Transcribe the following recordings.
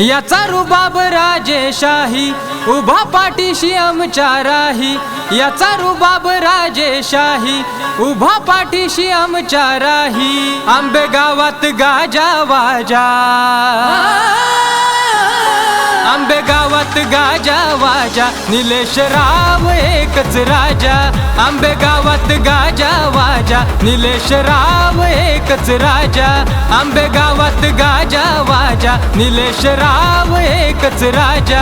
याचा रुबाब राजेशाही उभा पाठीशी आमच्या राही. याचा रुबाब राजेशाही उभा पाठीशी आमच्या राही. आंबे गावात गाजा वाजा. आंबे गावात गाजा राजा निलेश राव एकच राजा आंबे गावात गाजा वाजा निलेश राव एकच राजा आंबे गावात गाजा वाजा निलेश राव एकच राजा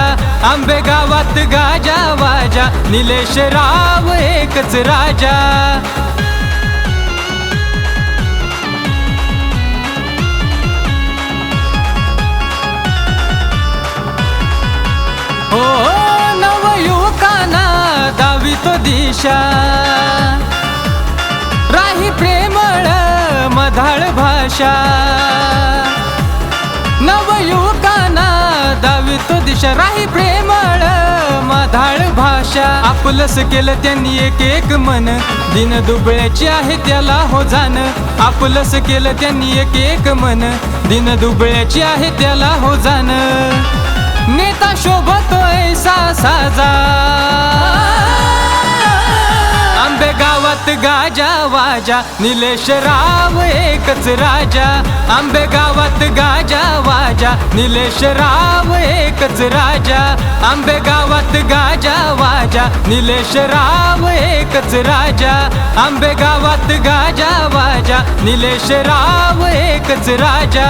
आंबे गावात गाजा वाजा निलेश राव एकच राजा. तो दिशा. राही प्रेमळ मधाळ भाषा. नवयुवकांना दावी तो दिशा. राही प्रेमळ मधाळ भाषा. आपलंस केलं त्यांनी एक एक मन. दिन दुबळ्याची आहे त्याला हो जाण. आपलंस केलं त्यांनी एक एक मन. दिन दुबळ्याची आहे त्याला हो जाण. नेता शोभतोय सा साजा. गाजा वाजा निलेश राव एकच राजा. आंबे गावात गाजा वाजा निलेश राव एकच राजा. आंबे गावात गाजा वाजा निलेश राव एकच राजा. आंबे गावात गाजा वाजा निलेश राव एकच राजा.